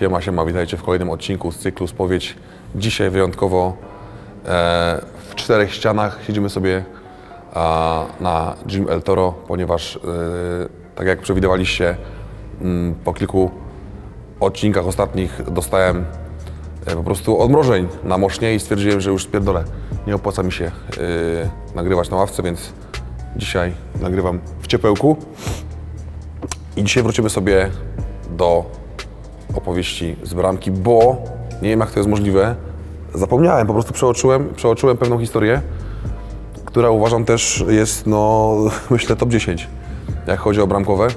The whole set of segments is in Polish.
Siema, siema, witajcie w kolejnym odcinku z cyklu Spowiedź. Dzisiaj wyjątkowo e, w czterech ścianach siedzimy sobie a, na Gym El Toro, ponieważ e, tak jak przewidywaliście mm, po kilku odcinkach ostatnich dostałem e, po prostu odmrożeń na mosznie i stwierdziłem, że już spierdolę. Nie opłaca mi się e, nagrywać na ławce, więc dzisiaj nagrywam w ciepełku. I dzisiaj wrócimy sobie do opowieści z bramki, bo nie wiem jak to jest możliwe. Zapomniałem, po prostu przeoczyłem, przeoczyłem pewną historię, która uważam też jest, no myślę, top 10, jak chodzi o bramkowe.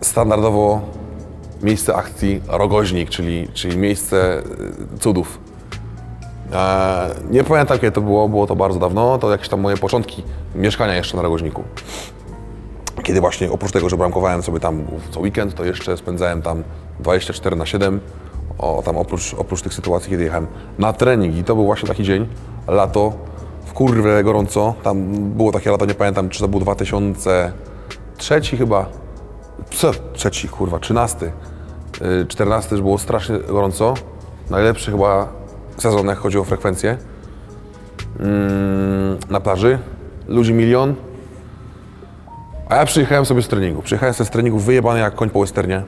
Standardowo miejsce akcji Rogoźnik, czyli, czyli miejsce y, cudów. E, nie pamiętam kiedy to było, było to bardzo dawno, to jakieś tam moje początki mieszkania jeszcze na Rogoźniku. Kiedy właśnie oprócz tego, że bramkowałem sobie tam co weekend, to jeszcze spędzałem tam 24 na 7. O, tam oprócz, oprócz tych sytuacji, kiedy jechałem na trening i to był właśnie taki dzień, lato, w kurwę gorąco. Tam było takie lato, nie pamiętam, czy to był 2003 chyba, co? Trzeci, kurwa, 13. Yy, 14 już było strasznie gorąco. Najlepszy chyba sezon, jak chodzi o frekwencję. Mm, na plaży. Ludzi milion. A ja przyjechałem sobie z treningu. Przyjechałem sobie z treningu wyjebany jak koń po westernie.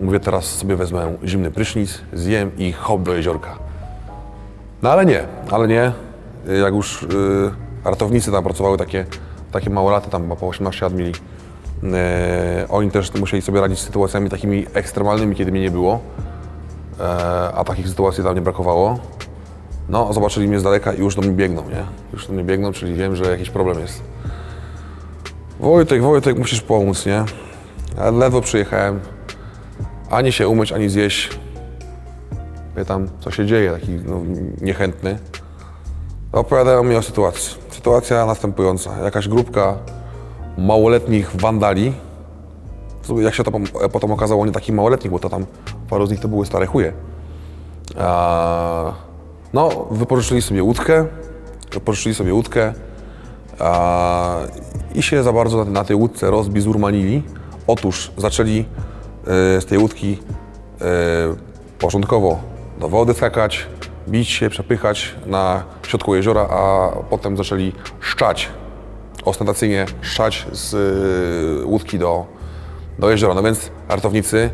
Mówię, teraz sobie wezmę zimny prysznic, zjem i hop do jeziorka. No ale nie, ale nie. Jak już y, ratownicy tam pracowały takie, takie małe lata, tam po 18 lat mieli. y, oni też musieli sobie radzić z sytuacjami takimi ekstremalnymi, kiedy mnie nie było. E, a takich sytuacji tam nie brakowało. No, zobaczyli mnie z daleka i już do mnie biegną, nie? Już do mnie biegną, czyli wiem, że jakiś problem jest. Wojtek, Wojtek, musisz pomóc, nie? Ja ledwo przyjechałem. Ani się umyć, ani zjeść. Pytam, co się dzieje, taki no, niechętny. Opowiadają mi o sytuacji. Sytuacja następująca. Jakaś grupka małoletnich wandali. Jak się to pom- potem okazało, nie takich małoletnich, bo to tam paru z nich to były stare chuje. No, wypożyczyli sobie łódkę, wypożyczyli sobie łódkę i się za bardzo na, tej łódce rozbizurmanili. Otóż zaczęli e, z tej łódki e, porządkowo do wody skakać, bić się, przepychać na środku jeziora, a potem zaczęli szczać, ostentacyjnie szczać z e, łódki do, do jeziora. No więc ratownicy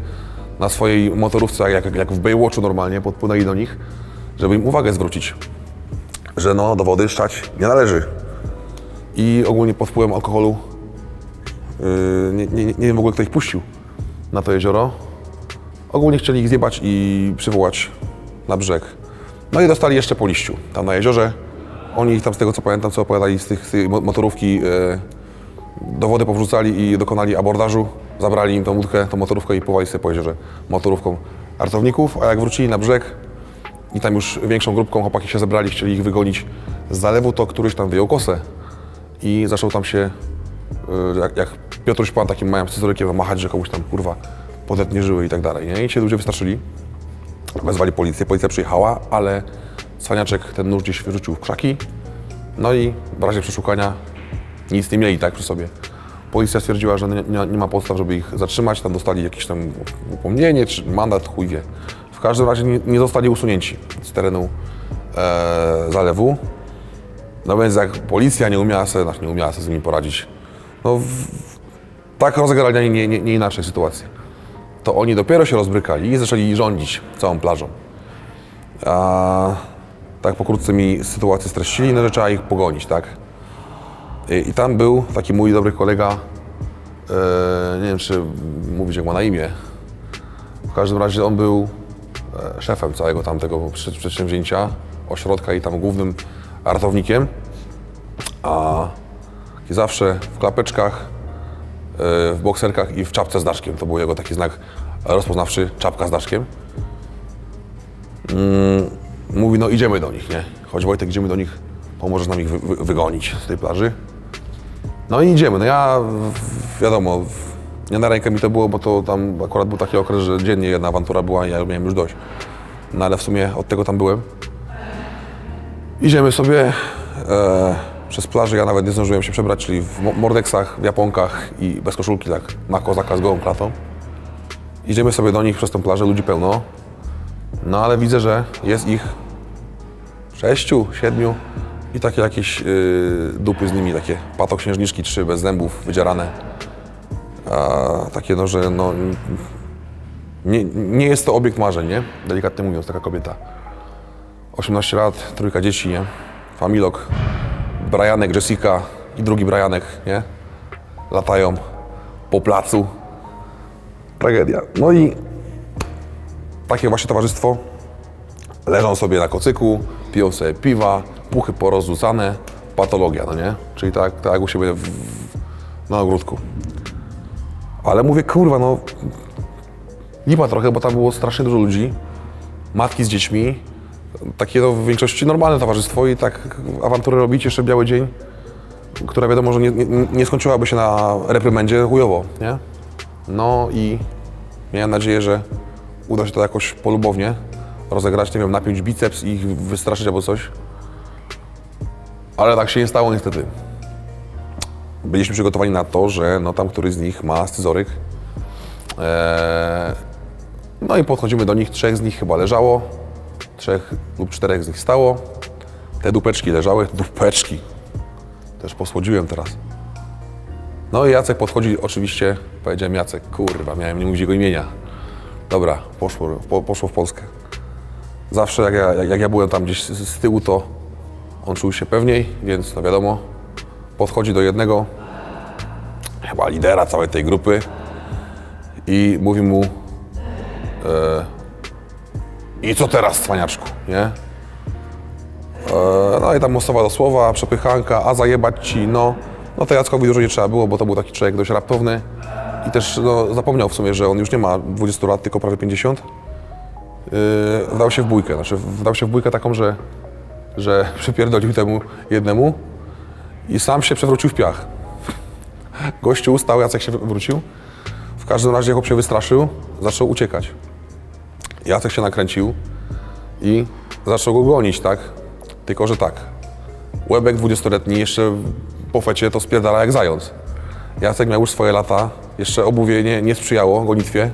na swojej motorówce, jak, jak w Baywatchu normalnie, podpłynęli do nich, żeby im uwagę zwrócić, że no, do wody szczać nie należy. I ogólnie pod wpływem alkoholu yy, nie, nie, nie wiem w ogóle kto ich puścił na to jezioro. Ogólnie chcieli ich zjebać i przywołać na brzeg. No i dostali jeszcze po liściu tam na jeziorze. Oni tam z tego co pamiętam, co opowiadali z, tych, z tej mo- motorówki, yy, do wody powrzucali i dokonali abordażu. Zabrali im tą łódkę, tą motorówkę i pływali sobie po jeziorze motorówką ratowników, a jak wrócili na brzeg i tam już większą grupką chłopaki się zebrali, chcieli ich wygonić z zalewu, to któryś tam wyjął kosę i zaczął tam się, y, jak, jak Piotruś Pan takim małym scyzorykiem machać, że komuś tam kurwa podetnie żyły i tak dalej. Nie? I się ludzie wystraszyli, wezwali policję, policja przyjechała, ale cwaniaczek ten nóż gdzieś wyrzucił w krzaki, no i w razie przeszukania nic nie mieli tak przy sobie. Policja stwierdziła, że nie, nie, ma podstaw, żeby ich zatrzymać, tam dostali jakieś tam upomnienie czy mandat, chuj wie. W każdym razie nie, nie zostali usunięci z terenu e, zalewu. No więc jak policja nie umiała sobie, znaczy nie umiała sobie z nimi poradzić, no w, tak rozegrali nie, nie, nie inaczej sytuację. To oni dopiero się rozbrykali i zaczęli rządzić całą plażą. A tak pokrótce mi sytuację streścili, no że trzeba ich pogonić, tak? I, i tam był taki mój dobry kolega, e, nie wiem czy mówić jak ma na imię, w każdym razie on był e, szefem całego tamtego przedsięwzięcia, ośrodka i tam głównym ratownikiem, a zawsze w klapeczkach, e, w bokserkach i w czapce z daszkiem. To był jego taki znak rozpoznawczy, czapka z daszkiem. Mm, mówi, no idziemy do nich, nie? Chodź Wojtek, idziemy do nich, pomożesz nam ich wy, wy, wygonić z tej plaży. No i idziemy. No ja, wiadomo, nie na rękę mi to było, bo to tam akurat był taki okres, że dziennie jedna awantura była i ja miałem już dość. No ale w sumie od tego tam byłem. Idziemy sobie e, przez plażę, ja nawet nie zdążyłem się przebrać, czyli w mo- mordeksach, w japonkach i bez koszulki, tak na kozaka z gołą klatą. Idziemy sobie do nich przez tą plażę, ludzi pełno. No ale widzę, że jest ich sześciu, siedmiu i takie jakieś yy, dupy z nimi, takie patoksiężniczki, trzy bez zębów, wydzierane. A, takie no, że no, nie, nie jest to obiekt marzeń, nie? Delikatnie mówiąc, taka kobieta. 18 lat, trójka dzieci, nie? Familok, Brianek, Jessica i drugi Brianek, nie? Latają po placu. Tragedia. No i takie właśnie towarzystwo. Leżą sobie na kocyku, piją sobie piwa, puchy porozrzucane, patologia, no nie? Czyli tak, tak u siebie w, na ogródku. Ale mówię, kurwa, no lipa trochę, bo tam było strasznie dużo ludzi, matki z dziećmi, takie no, w większości normalne towarzystwo i tak awantury robić jeszcze biały dzień, która wiadomo, że nie, nie, nie skończyłaby się na reprymendzie chujowo, nie? No i miałem nadzieję, że uda się to jakoś polubownie rozegrać, nie wiem, napiąć biceps i ich wystraszyć albo coś. Ale tak się nie stało niestety. Byliśmy przygotowani na to, że no tam któryś z nich ma scyzoryk. Eee, no i podchodzimy do nich, trzech z nich chyba leżało, trzech lub czterech z nich stało. Te dupeczki leżały, dupeczki. Też posłodziłem teraz. No i Jacek podchodzi, oczywiście, powiedziałem Jacek, kurwa, miałem nie mówić jego imienia. Dobra, poszło, po, poszło w Polskę. Zawsze jak ja, jak, ja byłem tam gdzieś z, z tyłu, to on czuł się pewniej, więc no wiadomo, podchodzi do jednego, chyba lidera całej tej grupy i mówi mu e, i co teraz, cwaniaczku, nie? E, no i tam mostowa do słowa, przepychanka, a zajebać ci, no. No to Jackowi dużo nie trzeba było, bo to był taki człowiek dość raptowny i też no, zapomniał w sumie, że on już nie ma 20 lat, tylko prawie 50. Yy, wdał się w bójkę, znaczy wdał się w bójkę taką, że, że przypierdolił temu jednemu i sam się przewrócił w piach. Gościu stał, Jacek się wrócił. W każdym razie chłop się wystraszył, zaczął uciekać. Jacek się nakręcił i zaczął go gonić, tak? Tylko, że tak. Łebek 20-letni jeszcze po fecie to spierdala jak zając. Jacek miał już swoje lata, jeszcze obuwie nie, nie sprzyjało gonitwie.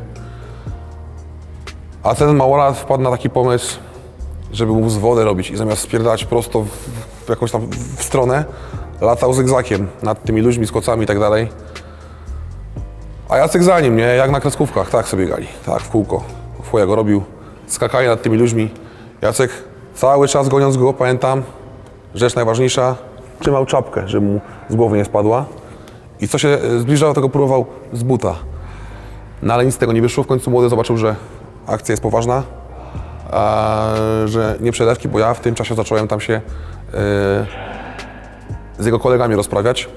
A ten małolat wpadł na taki pomysł, żeby mu z wodę robić i zamiast spierdalać prosto w, w jakąś tam w stronę, latał zygzakiem nad tymi ludźmi z kocami i tak dalej. A Jacek za nim, nie? Jak na kreskówkach, tak sobie gali, tak, w kółko. Fuja go robił, skakali nad tymi ludźmi. Jacek cały czas goniąc go, pamiętam, rzecz najważniejsza, trzymał czapkę, żeby mu z głowy nie spadła. I co się e, zbliżało, tego próbował z buta. No ale nic z tego nie wyszło. W końcu młody zobaczył, że akcja jest poważna, a, że nie przelewki, bo ja w tym czasie zacząłem tam się e, z jego kolegami rozprawiać.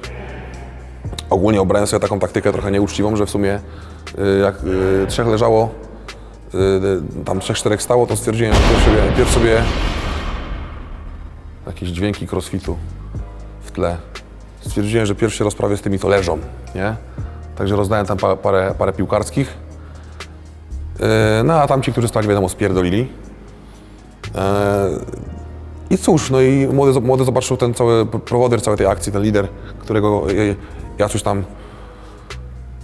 Ogólnie obrałem sobie taką taktykę trochę nieuczciwą, że w sumie e, jak e, trzech leżało, tam trzech, czterech stało, to stwierdziłem, że pierw sobie, pierw sobie jakieś dźwięki crossfitu w tle. Stwierdziłem, że pierwszy rozprawię z tymi, co leżą, nie? Także rozdałem tam pa, parę, parę piłkarskich. No a tamci, którzy stali, wiadomo, spierdolili. Yy, I cóż, no i młody, młody zobaczył ten cały prowoder całej tej akcji, ten lider, którego ja- coś tam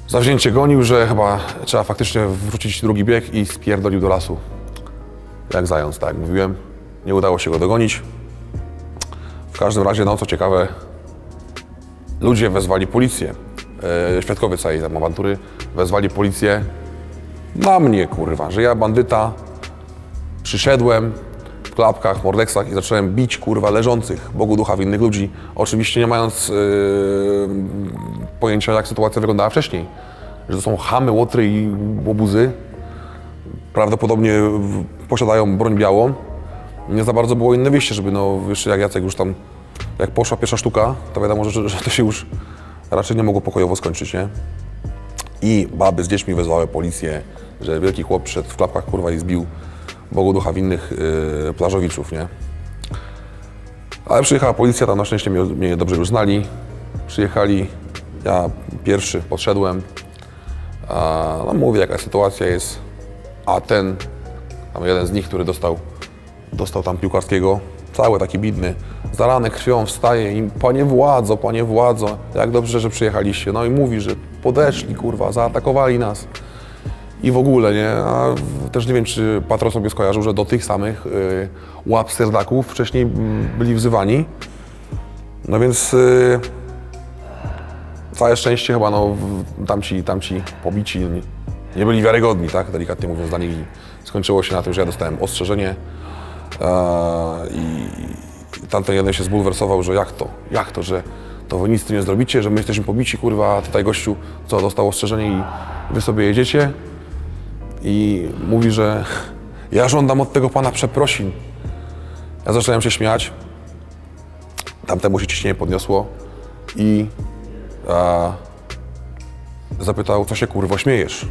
zawzięcie gonił, że chyba trzeba faktycznie wrócić drugi bieg i spierdolił do lasu. Jak zając, tak jak mówiłem. Nie udało się go dogonić. W każdym razie, no co ciekawe, ludzie wezwali policję. E, świadkowie całej tam awantury wezwali policję na mnie, kurwa, że ja bandyta przyszedłem klapkach, mordeksach i zacząłem bić, kurwa, leżących, Bogu ducha winnych ludzi. Oczywiście nie mając e, pojęcia, jak sytuacja wyglądała wcześniej. Że to są chamy, łotry i łobuzy. Prawdopodobnie w- posiadają broń białą. Nie za bardzo było inne wyjście, żeby no, jeszcze jak Jacek już tam, jak poszła pierwsza sztuka, to wiadomo, że, że to się już raczej nie mogło pokojowo skończyć, nie? I baby z dziećmi wezwały policję, że wielki chłop przyszedł w klapkach, kurwa, i zbił Bogu ducha winnych yy, plażowiczów, nie? Ale przyjechała policja, tam na szczęście mnie, mnie dobrze już znali. Przyjechali, ja pierwszy podszedłem, a, no mówię, jaka sytuacja jest, a ten, tam jeden z nich, który dostał, dostał tam piłkarskiego, cały taki bidny, zalany krwią, wstaje i panie władzo, panie władzo, jak dobrze, że przyjechaliście. No i mówi, że podeszli, kurwa, zaatakowali nas. I w ogóle, nie? A też nie wiem, czy patron sobie skojarzył, że do tych samych y, łap serdaków wcześniej mm, byli wzywani. No więc y, całe szczęście chyba no, w- tamci, tamci pobici nie, nie byli wiarygodni, tak? Delikatnie mówiąc dla nich. Skończyło się na tym, że ja dostałem ostrzeżenie i i tamten jeden się zbulwersował, że jak to, jak to, że to wy nic z tym nie zrobicie, że my jesteśmy pobici, kurwa, a tutaj gościu, co, dostał ostrzeżenie i wy sobie jedziecie i mówi, że ja żądam od tego pana przeprosin. Ja zacząłem się śmiać, tamtemu się ciśnienie podniosło i a, zapytał, co się kurwo śmiejesz.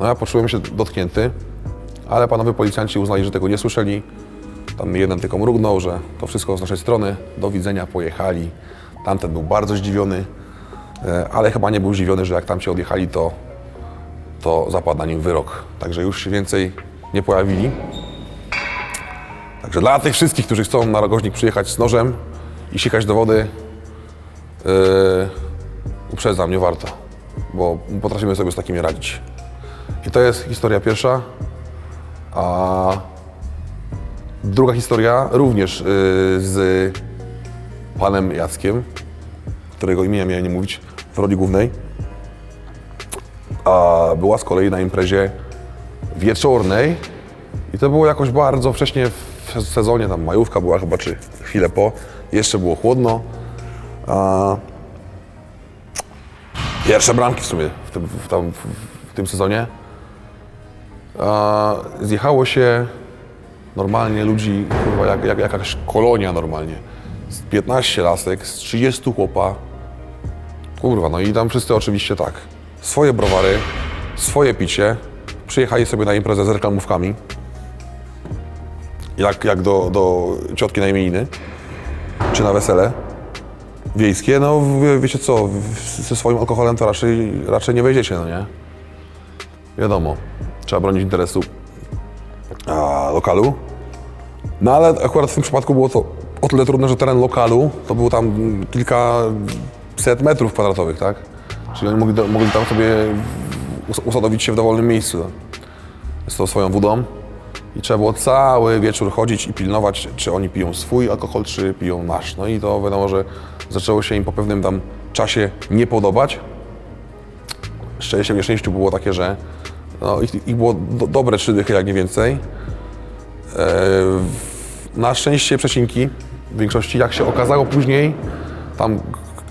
No ja poczułem się dotknięty, ale panowie policjanci uznali, że tego nie słyszeli. Tam jeden tylko mrugnął, że to wszystko z naszej strony, do widzenia, pojechali. Tamten był bardzo zdziwiony, e, ale chyba nie był zdziwiony, że jak tam się odjechali, to, to zapadł na nim wyrok. Także już się więcej nie pojawili. Także dla tych wszystkich, którzy chcą na Rogoźnik przyjechać z nożem i sikać do wody, yy, uprzedzam, nie warto, bo potrafimy sobie z takimi radzić. I to jest historia pierwsza. A druga historia również yy, z panem Jackiem, którego imienia miałem nie mówić w roli głównej. A była z kolei na imprezie wieczornej i to było jakoś bardzo wcześnie w sezonie, tam majówka była chyba, czy chwilę po, jeszcze było chłodno. A pierwsze bramki w sumie w tym, w tam, w, tym sezonie. A zjechało się normalnie ludzi, kurwa, jak, jak jakaś kolonia normalnie. Z 15 lasek, z 30 chłopa. Kurwa, no i tam wszyscy oczywiście tak. Swoje browary, swoje picie. Przyjechali sobie na imprezę z reklamówkami. Jak, jak do, do ciotki na imieniny. Czy na wesele. Wiejskie, no wie, wiecie co, ze swoim alkoholem to raczej, raczej nie wejdziecie, no nie? Wiadomo, trzeba bronić interesu a, lokalu. No ale akurat w tym przypadku było to o tyle trudne, że teren lokalu to było tam kilkaset metrów kwadratowych, tak? Czyli oni mogli, mogli tam sobie us- usadowić się w dowolnym miejscu z tą swoją wodą. I trzeba było cały wieczór chodzić i pilnować, czy oni piją swój alkohol, czy piją nasz. No i to wiadomo, że zaczęło się im po pewnym tam czasie nie podobać. Szczęście w nieszczęściu było takie, że no, ich, ich było do, dobre trzy dychy, jak nie więcej. Na szczęście przecinki, w większości jak się okazało później, tam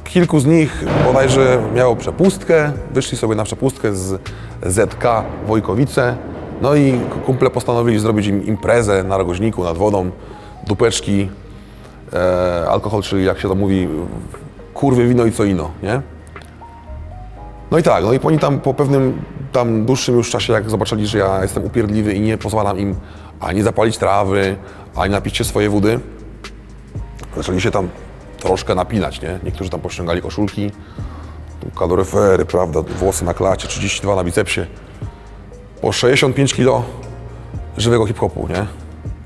kilku z nich bodajże miało przepustkę, wyszli sobie na przepustkę z ZK Wojkowice, no i kumple postanowili zrobić im imprezę na rogoźniku, nad wodą, dupeczki, e, alkohol, czyli jak się to mówi, kurwy, wino i co ino, nie? No i tak, no i oni tam po pewnym tam dłuższym już czasie, jak zobaczyli, że ja jestem upierdliwy i nie pozwalam im ani zapalić trawy, ani napić się swoje wody, zaczęli się tam troszkę napinać, nie? Niektórzy tam pościągali koszulki, kaloryfery, prawda, włosy na klacie, 32 na bicepsie, po 65 kilo żywego hip-hopu, nie?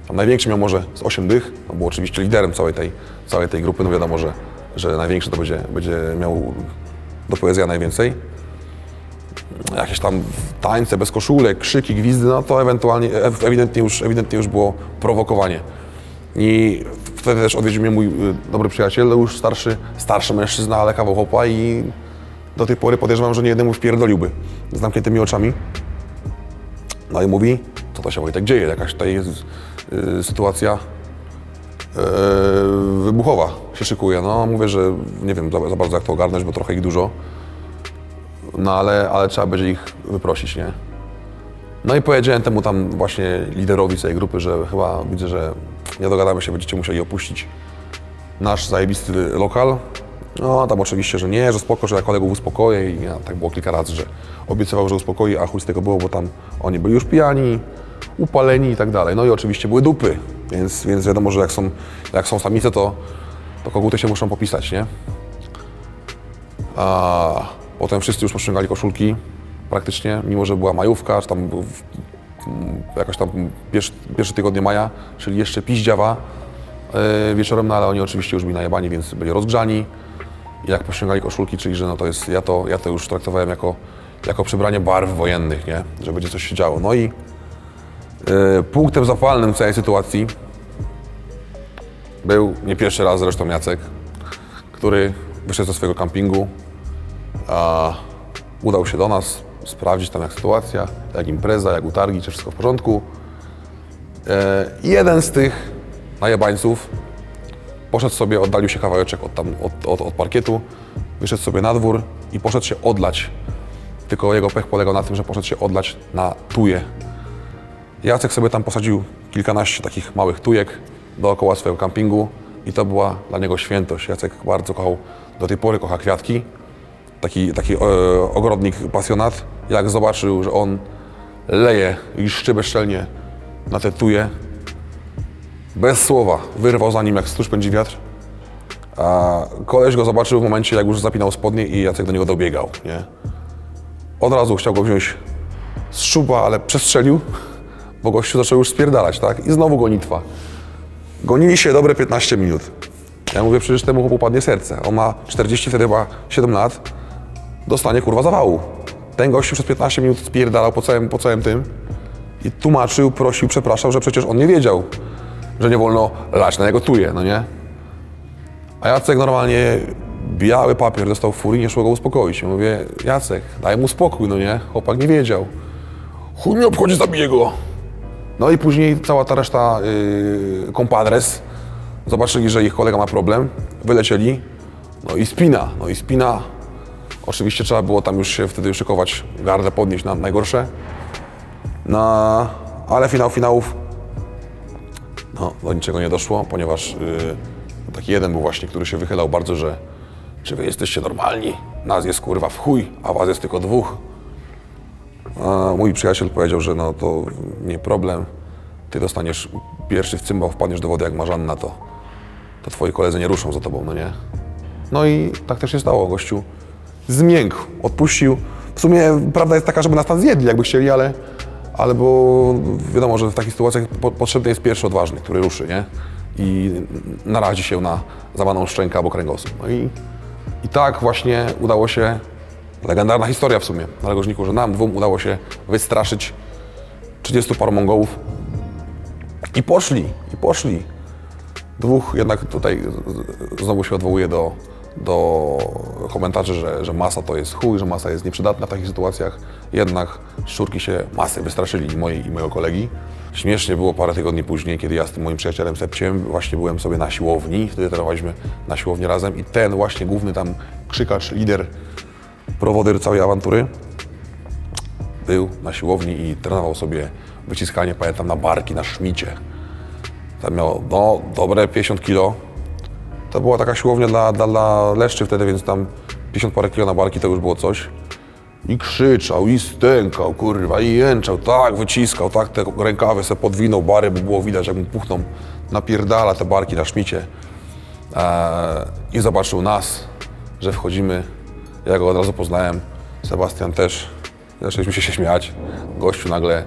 Tam największy miał może z 8 dych, no był oczywiście liderem całej tej, całej tej grupy, no wiadomo, że, że największy to będzie, będzie miał do poezja najwięcej. Jakieś tam tańce bez koszulek, krzyki, gwizdy, no to ewentualnie, ewidentnie już, ewidentnie już było prowokowanie. I wtedy też odwiedził mnie mój y, dobry przyjaciel, już starszy, starszy mężczyzna, ale kawał chłopa i do tej pory podejrzewam, że nie jednemu wpierdoliłby z zamkniętymi oczami. No i mówi, co to się Wojtek dzieje, jakaś tutaj jest y, sytuacja y, wybuchowa się szykuje. No mówię, że nie wiem za, za bardzo jak to ogarnąć, bo trochę ich dużo. No ale, ale trzeba będzie ich wyprosić, nie? No i powiedziałem temu tam właśnie liderowi tej grupy, że chyba widzę, że nie dogadamy się, będziecie musieli opuścić nasz zajebisty lokal. No tam oczywiście, że nie, że spoko, że ja kolegów uspokoję i ja, tak było kilka razy, że obiecywał, że uspokoi, a chuj z tego było, bo tam oni byli już pijani, upaleni i tak dalej. No i oczywiście były dupy, więc, więc wiadomo, że jak są, jak są samice, to, to koguty się muszą popisać, nie? A potem wszyscy już pościągali koszulki praktycznie, mimo że była majówka, czy tam jakaś tam pierwszy, pierwsze tygodnie maja, czyli jeszcze piździawa, yy, wieczorem, no ale oni oczywiście już byli najebani, więc byli rozgrzani. I jak pościągali koszulki, czyli że no to jest, ja to, ja to już traktowałem jako, jako przybranie barw wojennych, nie? Że będzie coś się działo. No i yy, punktem zapalnym całej sytuacji był nie pierwszy raz zresztą Jacek, który wyszedł ze swojego kampingu, a udał się do nas sprawdzić tam jak sytuacja, jak impreza, jak utargi, czy wszystko w porządku. E, jeden z tych najebańców poszedł sobie, oddalił się kawałeczek od, tam, od, od, od parkietu, wyszedł sobie na dwór i poszedł się odlać. Tylko jego pech polegał na tym, że poszedł się odlać na tuje. Jacek sobie tam posadził kilkanaście takich małych tujek dookoła swojego kampingu i to była dla niego świętość. Jacek bardzo kochał, do tej pory kocha kwiatki. Taki, taki e, ogrodnik, pasjonat. Jak zobaczył, że on leje i szczy bezczelnie na te tuje, bez słowa wyrwał za nim jak stróż pędzi wiatr. A koleś go zobaczył w momencie, jak już zapinał spodnie i Jacek do niego dobiegał, nie? Od razu chciał go wziąć z szuba, ale przestrzelił, bo gościu zaczął już spierdalać, tak? I znowu gonitwa. Gonili się dobre 15 minut. Ja mówię, przecież temu chłopu padnie serce. On ma 40, wtedy chyba 7 lat. Dostanie kurwa zawału. Ten gościu przez 15 minut spierdalał po całym, po całym tym i tłumaczył, prosił, przepraszał, że przecież on nie wiedział, że nie wolno lać na jego tuje, no nie? A Jacek normalnie biały papier dostał w furii, nie szło go uspokoić. Ja mówię, Jacek, daj mu spokój, no nie? Chłopak nie wiedział. Chuj mnie obchodzi, zabiję go. No i później cała ta reszta yy, kompadres zobaczyli, że ich kolega ma problem, wylecieli, no i spina, no i spina. Oczywiście trzeba było tam już się wtedy szykować, gardę podnieść na najgorsze. No, ale finał finałów, no do niczego nie doszło, ponieważ yy, taki jeden był właśnie, który się wychylał bardzo, że czy wy jesteście normalni? Nas jest kurwa w chuj, a was jest tylko dwóch. A mój przyjaciel powiedział, że no to nie problem. Ty dostaniesz pierwszy w cymbał, wpadniesz do wody jak Marzanna, to, to twoi koledzy nie ruszą za tobą, no nie? No i tak też się stało, gościu zmiękł, odpuścił. W sumie prawda jest taka, żeby nas tam zjedli, jakby chcieli, ale, ale bo wiadomo, że w takich sytuacjach po, potrzebny jest pierwszy odważny, który ruszy, nie? I narazi się na zamaną szczękę albo kręgosłup. No i, i tak właśnie udało się, legendarna historia w sumie, na Legożniku, że nam dwóm udało się wystraszyć 30 paru Mongołów i poszli, i poszli. Dwóch jednak tutaj znowu się odwołuje do, do komentarzy, że, że masa to jest chuj, że masa jest nieprzydatna w takich sytuacjach. Jednak szczurki się masy wystraszyli i mojej i mojego kolegi. Śmiesznie było parę tygodni później, kiedy ja z tym moim przyjacielem Sepciem właśnie byłem sobie na siłowni, wtedy trenowaliśmy na siłowni razem i ten właśnie główny tam krzykacz, lider, prowodyr całej awantury był na siłowni i trenował sobie wyciskanie, pamiętam, na barki, na szmicie. Tam miał, no, dobre 50 kilo. To była taka siłownia dla, dla, dla leszczy wtedy, więc tam 50 parę kilo na barki to już było coś. I krzyczał, i stękał, kurwa, i jęczał, tak wyciskał, tak te rękawy se podwinął, bary, by było widać, jak mu puchną. Napierdala te barki na szmicie. Eee, I zobaczył nas, że wchodzimy. Ja go od razu poznałem, Sebastian też. Zaczęliśmy się śmiać. Gościu nagle,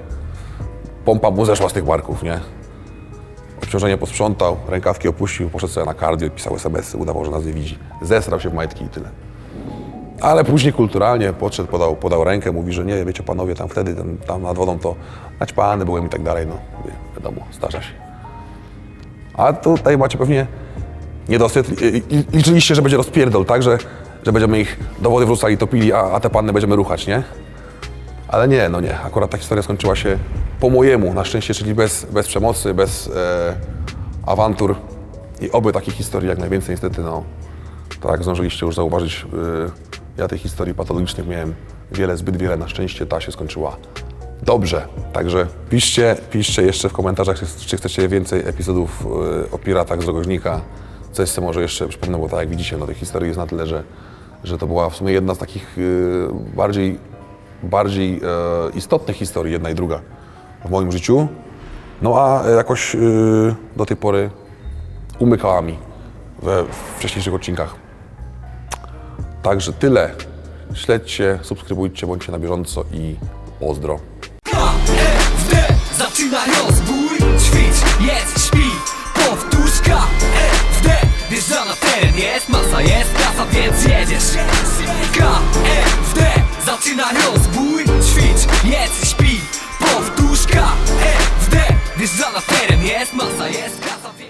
pompa mu zeszła z tych barków, nie? Obciążenie posprzątał, rękawki opuścił, poszedł sobie na kardio pisał SMS-y, udawał, że nas nie widzi. Zesrał się w majtki i tyle. Ale później kulturalnie podszedł, podał, podał rękę, mówi, że nie, wiecie panowie, tam wtedy, tam, tam nad wodą to naćpany byłem i tak dalej, no mówię, wiadomo, zdarza się. A tutaj macie pewnie niedosyt. Liczyliście, że będzie rozpierdol, tak? Że, że będziemy ich do wody wrzucali, topili, a, a te panny będziemy ruchać, nie? Ale nie, no nie. Akurat ta historia skończyła się po mojemu, na szczęście, czyli bez, bez przemocy, bez e, awantur. I oby takich historii jak najwięcej niestety, no, tak jak zdążyliście już zauważyć, e, ja tych historii patologicznych miałem wiele, zbyt wiele. Na szczęście ta się skończyła dobrze. Także piszcie, piszcie jeszcze w komentarzach, czy, czy chcecie więcej epizodów e, o piratach z Rogoźnika. Coś sobie może jeszcze przypomnę, bo tak jak widzicie, no tych historii jest na tyle, że, że to była w sumie jedna z takich e, bardziej, bardziej e, istotnych historii, jedna i druga w moim życiu. No a jakoś e, do tej pory umykała mi we wcześniejszych odcinkach. Także tyle. Śledźcie, subskrybujcie, bądźcie na bieżąco i pozdro. KFD Zaczyna rozbój Ćwicz, jedz, śpi Powtórz K Wjeżdża na teren, jest masa, jest kasa, więc jedziesz KFD Zaczyna rozbój, ćwicz, jedz, śpi. Powtórzka, E, w D Wiesz, że na teren jest masa, jest. kasa